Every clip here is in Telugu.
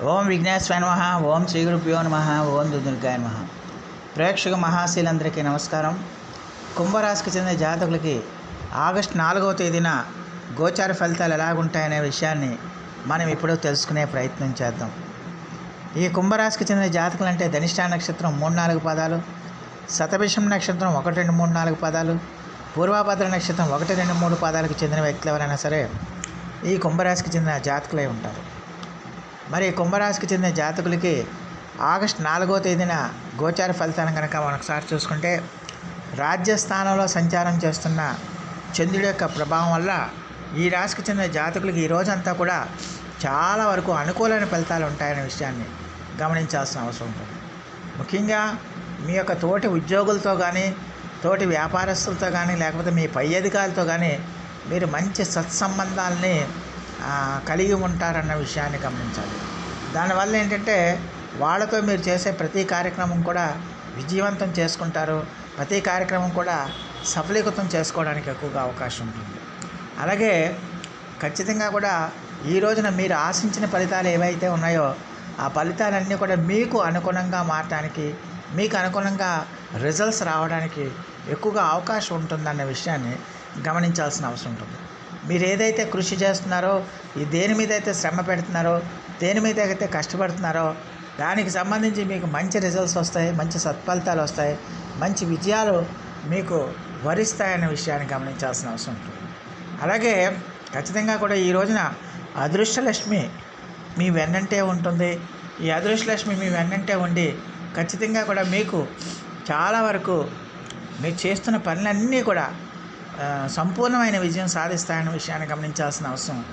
ఓం విఘ్నేశ్వర నమ ఓం శ్రీ గురుభ్యో నమ ఓం దుర్గాయ నమ. ప్రేక్షక మహాశీలందరికీ నమస్కారం. కుంభరాశికి చెందిన జాతకులకి ఆగస్టు నాలుగవ తేదీన గోచార ఫలితాలు ఎలాగుంటాయనే విషయాన్ని మనం ఇప్పుడు తెలుసుకునే ప్రయత్నం చేద్దాం. ఈ కుంభరాశికి చెందిన జాతకులు అంటే ధనిష్టా నక్షత్రం మూడు నాలుగు పదాలు శతభిషం నక్షత్రం ఒకటి రెండు మూడు నాలుగు పదాలు పూర్వాభద్ర నక్షత్రం ఒకటి రెండు మూడు పదాలకు చెందిన వ్యక్తులు ఎవరైనా సరే ఈ కుంభరాశికి చెందిన జాతకులై ఉంటారు. మరి కుంభరాశికి చెందిన జాతకులకి ఆగస్ట్ నాలుగో తేదీన గోచార ఫలితాన్ని కనుక మనం ఒకసారి చూసుకుంటే రాజ్యస్థానంలో సంచారం చేస్తున్న చంద్రుడి యొక్క ప్రభావం వల్ల ఈ రాశికి చెందిన జాతకులకి ఈ రోజంతా కూడా చాలా వరకు అనుకూలమైన ఫలితాలు ఉంటాయనే విషయాన్ని గమనించాల్సిన అవసరం ఉంటుంది. ముఖ్యంగా మీ యొక్క తోటి ఉద్యోగులతో కానీ తోటి వ్యాపారస్తులతో కానీ లేకపోతే మీ పై అధికారులతో కానీ మీరు మంచి సత్సంబంధాలని కలిగి ఉంటారన్న విషయాన్ని గమనించాలి. దానివల్ల ఏంటంటే వాళ్ళతో మీరు చేసే ప్రతి కార్యక్రమం కూడా విజయవంతం చేసుకుంటారు. ప్రతి కార్యక్రమం కూడా సఫలీకృతం చేసుకోవడానికి ఎక్కువగా అవకాశం ఉంటుంది. అలాగే ఖచ్చితంగా కూడా ఈ రోజున మీరు ఆశించిన ఫలితాలు ఏవైతే ఉన్నాయో ఆ ఫలితాలన్నీ కూడా మీకు అనుగుణంగా మారడానికి మీకు అనుగుణంగా రిజల్ట్స్ రావడానికి ఎక్కువగా అవకాశం ఉంటుందన్న విషయాన్ని గమనించాల్సిన అవసరం ఉంటుంది. మీరు ఏదైతే కృషి చేస్తున్నారో ఈ దేని మీద అయితే శ్రమ పెడుతున్నారో దేని మీద అయితే కష్టపడుతున్నారో దానికి సంబంధించి మీకు మంచి రిజల్ట్స్ వస్తాయి మంచి సత్ఫలితాలు వస్తాయి మంచి విజయాలు మీకు వరిస్తాయన్న విషయాన్ని గమనించాల్సిన అవసరం ఉంటుంది. అలాగే ఖచ్చితంగా కూడా ఈ రోజున అదృష్టలక్ష్మి మీ వెన్నంటే ఉంటుంది. ఈ అదృష్టలక్ష్మి మీ వెన్నంటే ఉండి ఖచ్చితంగా కూడా మీకు చాలా వరకు మీరు చేస్తున్న పనులన్నీ కూడా సంపూర్ణమైన విజయం సాధిస్తాయన్న విషయాన్ని గమనించాల్సిన అవసరం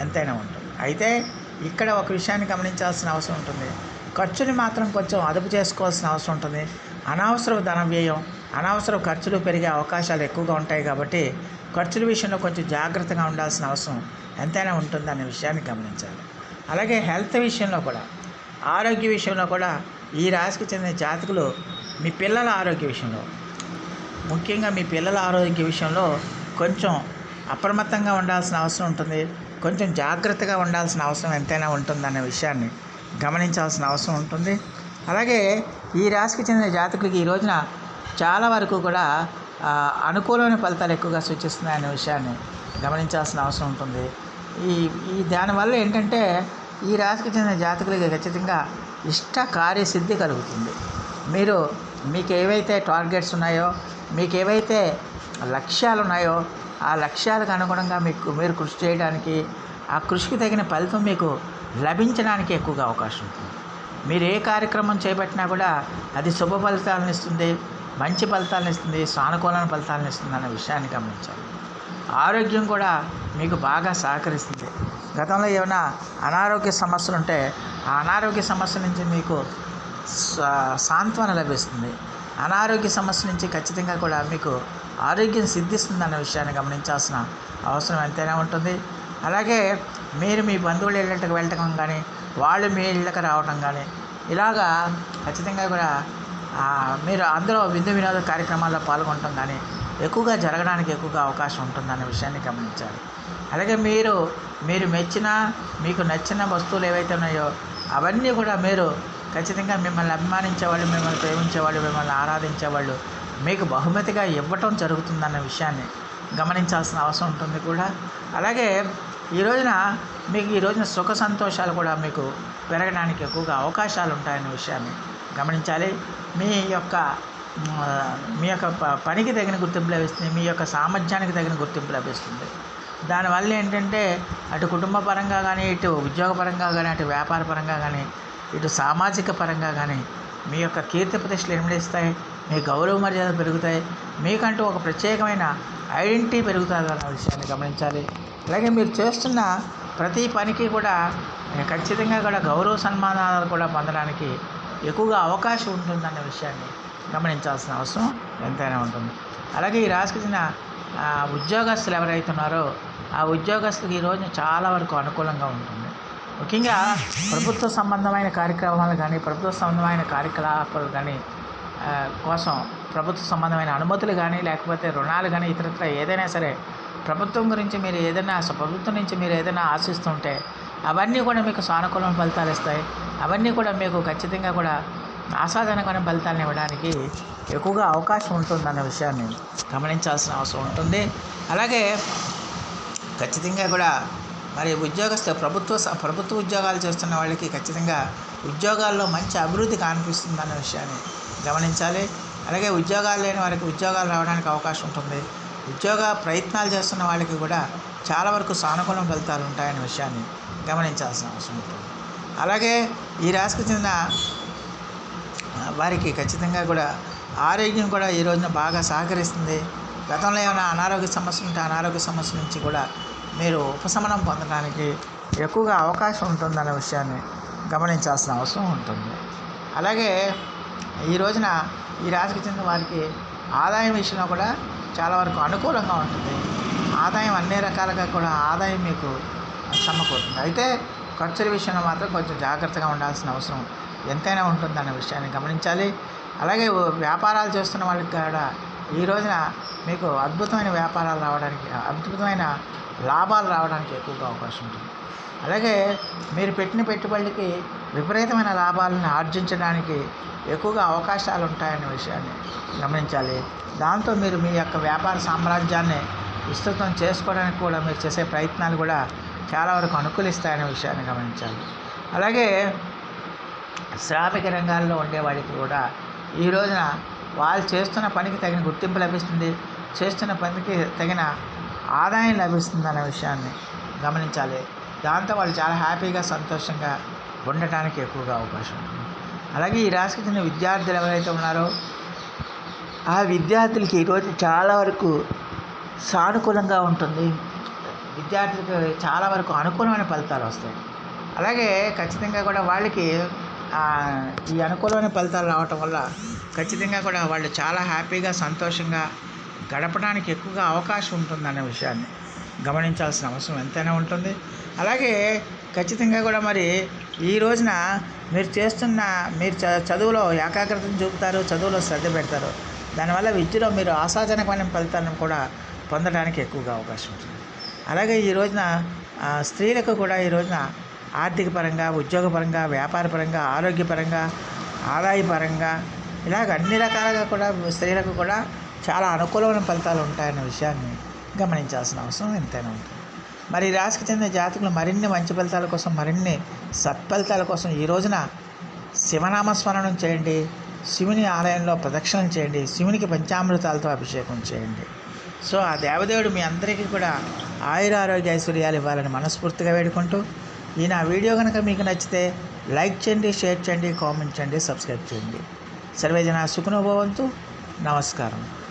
ఎంతైనా ఉంటుంది. అయితే ఇక్కడ ఒక విషయాన్ని గమనించాల్సిన అవసరం ఉంటుంది. ఖర్చుని మాత్రం కొంచెం అదుపు చేసుకోవాల్సిన అవసరం ఉంటుంది. అనవసర ధన వ్యయం అనవసర ఖర్చులు పెరిగే అవకాశాలు ఎక్కువగా ఉంటాయి కాబట్టి ఖర్చుల విషయంలో కొంచెం జాగ్రత్తగా ఉండాల్సిన అవసరం ఎంతైనా ఉంటుందనే విషయాన్ని గమనించాలి. అలాగే హెల్త్ విషయంలో కూడా ఆరోగ్య విషయంలో కూడా ఈ రాశికి చెందిన జాతకులు మీ పిల్లల ఆరోగ్య విషయంలో ముఖ్యంగా మీ పిల్లల ఆరోగ్య విషయంలో కొంచెం అప్రమత్తంగా ఉండాల్సిన అవసరం ఉంటుంది. కొంచెం జాగ్రత్తగా ఉండాల్సిన అవసరం ఎంతైనా ఉంటుందనే విషయాన్ని గమనించాల్సిన అవసరం ఉంటుంది. అలాగే ఈ రాశికి చెందిన జాతకులకి ఈ రోజున చాలా వరకు కూడా అనుకూలమైన ఫలితాలు ఎక్కువగా సూచిస్తున్నాయనే విషయాన్ని గమనించాల్సిన అవసరం ఉంటుంది. ఈ ఈ దానివల్ల ఏంటంటే ఈ రాశికి చెందిన జాతకులకి ఖచ్చితంగా ఇష్ట కార్యసిద్ధి కలుగుతుంది. మీరు మీకు ఏవైతే టార్గెట్స్ ఉన్నాయో మీకు ఏవైతే లక్ష్యాలు ఉన్నాయో ఆ లక్ష్యాలకు అనుగుణంగా మీకు మీరు కృషి చేయడానికి ఆ కృషికి తగిన ఫలితం మీకు లభించడానికి ఎక్కువగా అవకాశం ఉంటుంది. మీరు ఏ కార్యక్రమం చేపట్టినా కూడా అది శుభ ఫలితాలను ఇస్తుంది మంచి ఫలితాలను ఇస్తుంది సానుకూలమైన ఫలితాలను ఇస్తుంది అన్న విషయాన్ని గమనించాలి. ఆరోగ్యం కూడా మీకు బాగా సహకరిస్తుంది. గతంలో ఏమైనా అనారోగ్య సమస్యలు ఉంటే ఆ అనారోగ్య సమస్య నుంచి మీకు సా- సాంత్వన లభిస్తుంది. అనారోగ్య సమస్య నుంచి ఖచ్చితంగా కూడా మీకు ఆరోగ్యం సిద్ధిస్తుందన్న విషయాన్ని గమనించాల్సిన అవసరం ఎంతైనా ఉంటుంది. అలాగే మీరు మీ బంధువుల ఇళ్ళకి వెళ్ళటం కానీ వాళ్ళు మీ ఇళ్ళకి రావటం కానీ ఇలాగా ఖచ్చితంగా కూడా మీరు అందులో విందు వినోద కార్యక్రమాల్లో పాల్గొనటం కానీ ఎక్కువగా జరగడానికి ఎక్కువగా అవకాశం ఉంటుందన్న విషయాన్ని గమనించాలి. అలాగే మీరు మీరు మెచ్చిన మీకు నచ్చిన వస్తువులు ఏవైతే ఉన్నాయో అవన్నీ కూడా మీరు ఖచ్చితంగా మిమ్మల్ని అభిమానించేవాళ్ళు మిమ్మల్ని ప్రేమించేవాళ్ళు మిమ్మల్ని ఆరాధించేవాళ్ళు మీకు బహుమతిగా ఇవ్వటం జరుగుతుందన్న విషయాన్ని గమనించాల్సిన అవసరం ఉంటుంది కూడా. అలాగే ఈ రోజున మీకు ఈ రోజున సుఖ సంతోషాలు కూడా మీకు పెరగడానికి ఎక్కువగా అవకాశాలు ఉంటాయనే విషయాన్ని గమనించాలి. మీ యొక్క మీ యొక్క ప- పనికి తగిన గుర్తింపు లభిస్తుంది మీ యొక్క సామర్థ్యానికి తగిన గుర్తింపు లభిస్తుంది. దానివల్ల ఏంటంటే అటు కుటుంబ పరంగా కానీ ఇటు ఉద్యోగపరంగా కానీ అటు వ్యాపార పరంగా కానీ ఇటు సామాజిక పరంగా కానీ మీ యొక్క కీర్తి ప్రతిష్టలు ఇనుమడిస్తాయి మీ గౌరవ మర్యాద పెరుగుతాయి. మీకంటూ ఒక ప్రత్యేకమైన ఐడెంటిటీ పెరుగుతుంది అన్న విషయాన్ని గమనించాలి. అలాగే మీరు చేస్తున్న ప్రతి పనికి కూడా ఖచ్చితంగా కూడా గౌరవ సన్మానాలు కూడా పొందడానికి ఎక్కువగా అవకాశం ఉంటుందన్న విషయాన్ని గమనించాల్సిన అవసరం ఎంతైనా ఉంటుంది. అలాగే ఈ రాశికి చెందిన ఉద్యోగస్తులు ఎవరైతే ఉన్నారో ఆ ఉద్యోగస్తులకు ఈ రోజు చాలా వరకు అనుకూలంగా ఉంటుంది. ముఖ్యంగా ప్రభుత్వ సంబంధమైన కార్యక్రమాలు కానీ ప్రభుత్వ సంబంధమైన కార్యకలాపాలు కానీ కోసం ప్రభుత్వ సంబంధమైన అనుమతులు కానీ లేకపోతే రుణాలు కానీ ఇతరత్ర ఏదైనా సరే ప్రభుత్వం గురించి మీరు ఏదైనా ప్రభుత్వం నుంచి మీరు ఏదైనా ఆశిస్తుంటే అవన్నీ కూడా మీకు సానుకూలం ఫలితాలు ఇస్తాయి. అవన్నీ కూడా మీకు ఖచ్చితంగా కూడా ఆశాజనకమైన ఫలితాలను ఇవ్వడానికి ఎక్కువగా అవకాశం ఉంటుందన్న విషయాన్ని గమనించాల్సిన అవసరం ఉంటుంది. అలాగే ఖచ్చితంగా కూడా మరి ఉద్యోగస్తు ప్రభుత్వ ప్రభుత్వ ఉద్యోగాలు చేస్తున్న వాళ్ళకి ఖచ్చితంగా ఉద్యోగాల్లో మంచి అభివృద్ధి కనిపిస్తుందన్న విషయాన్ని గమనించాలి. అలాగే ఉద్యోగాలు లేని వారికి ఉద్యోగాలు రావడానికి అవకాశం ఉంటుంది. ఉద్యోగ ప్రయత్నాలు చేస్తున్న వాళ్ళకి కూడా చాలా వరకు సానుకూల ఫలితాలు ఉంటాయనే విషయాన్ని గమనించాల్సిన అవసరం ఉంటుంది. అలాగే ఈ రాశికి చెందిన వారికి ఖచ్చితంగా కూడా ఆరోగ్యం కూడా ఈ రోజున బాగా సహకరిస్తుంది. గతంలో ఏమైనా అనారోగ్య సమస్యలు ఉంటే అనారోగ్య సమస్య నుంచి కూడా మీరు ఉపశమనం పొందడానికి ఎక్కువగా అవకాశం ఉంటుందనే విషయాన్ని గమనించాల్సిన అవసరం ఉంటుంది. అలాగే ఈ రోజున ఈ రాశికి చెందిన వారికి ఆదాయం విషయంలో కూడా చాలా వరకు అనుకూలంగా ఉంటుంది. ఆదాయం అన్ని రకాలుగా కూడా ఆదాయం మీకు సమకూరుతుంది. అయితే ఖర్చుల విషయంలో మాత్రం కొంచెం జాగ్రత్తగా ఉండాల్సిన అవసరం ఎంతైనా ఉంటుందన్న విషయాన్ని గమనించాలి. అలాగే వ్యాపారాలు చేస్తున్న వాళ్ళకి కూడా ఈ రోజున మీకు అద్భుతమైన వ్యాపారాలు రావడానికి అద్భుతమైన లాభాలు రావడానికి ఎక్కువగా అవకాశం ఉంటుంది. అలాగే మీరు పెట్టిన పెట్టుబడికి విపరీతమైన లాభాలను ఆర్జించడానికి ఎక్కువగా అవకాశాలు ఉంటాయనే విషయాన్ని గమనించాలి. దాంతో మీరు మీ యొక్క వ్యాపార సామ్రాజ్యాన్ని విస్తృతం చేసుకోవడానికి కూడా మీరు చేసే ప్రయత్నాలు కూడా చాలా వరకు అనుకూలిస్తాయనే విషయాన్ని గమనించాలి. అలాగే శ్రామిక రంగాల్లో ఉండేవాడికి కూడా ఈ రోజున వాళ్ళు చేస్తున్న పనికి తగిన గుర్తింపు లభిస్తుంది. చేస్తున్న పనికి తగిన ఆదాయం లభిస్తుంది అనే విషయాన్ని గమనించాలి. దాంతో వాళ్ళు చాలా హ్యాపీగా సంతోషంగా ఉండటానికి ఎక్కువగా అవకాశం ఉంటుంది అలాగే ఈ రాశికి చెందిన విద్యార్థులు ఎవరైతే ఉన్నారో ఆ విద్యార్థులకి ఈరోజు చాలా వరకు సానుకూలంగా ఉంటుంది. విద్యార్థులకు చాలా వరకు అనుకూలమైన ఫలితాలు వస్తాయి. అలాగే ఖచ్చితంగా కూడా వాళ్ళకి ఈ అనుకూలమైన ఫలితాలు రావటం వల్ల ఖచ్చితంగా కూడా వాళ్ళు చాలా హ్యాపీగా సంతోషంగా గడపడానికి ఎక్కువగా అవకాశం ఉంటుందనే విషయాన్ని గమనించాల్సిన అవసరం ఎంతైనా ఉంటుంది. అలాగే ఖచ్చితంగా కూడా మరి ఈ రోజున మీరు చేస్తున్న మీరు చ చదువులో ఏకాగ్రతను చూపుతారు చదువులో శ్రద్ధ పెడతారు. దానివల్ల విద్యలో మీరు ఆశాజనకమైన ఫలితాలను కూడా పొందడానికి ఎక్కువగా అవకాశం ఉంటుంది. అలాగే ఈ రోజున స్త్రీలకు కూడా ఈ రోజున ఆర్థిక పరంగా ఉద్యోగపరంగా వ్యాపారపరంగా ఆరోగ్యపరంగా ఆదాయపరంగా ఇలాగ అన్ని రకాలుగా కూడా స్త్రీలకు కూడా చాలా అనుకూలమైన ఫలితాలు ఉంటాయన్న విషయాన్ని గమనించాల్సిన అవసరం ఎంతైనా ఉంటుంది. మరి రాశికి చెందిన జాతకులు మరిన్ని మంచి ఫలితాల కోసం మరిన్ని సత్ఫలితాల కోసం ఈ రోజున శివనామస్మరణం చేయండి శివుని ఆలయంలో ప్రదక్షిణం చేయండి శివునికి పంచామృతాలతో అభిషేకం చేయండి. సో ఆ దేవదేవుడు మీ అందరికీ కూడా ఆయుర ఆరోగ్య ఐశ్వర్యాలు ఇవ్వాలని మనస్ఫూర్తిగా వేడుకుంటూ ఈ నా వీడియో కనుక మీకు నచ్చితే లైక్ చేయండి షేర్ చేయండి కామెంట్ చేయండి సబ్స్క్రైబ్ చేయండి. సర్వేజన సుఖనుభవంతు. నమస్కారం.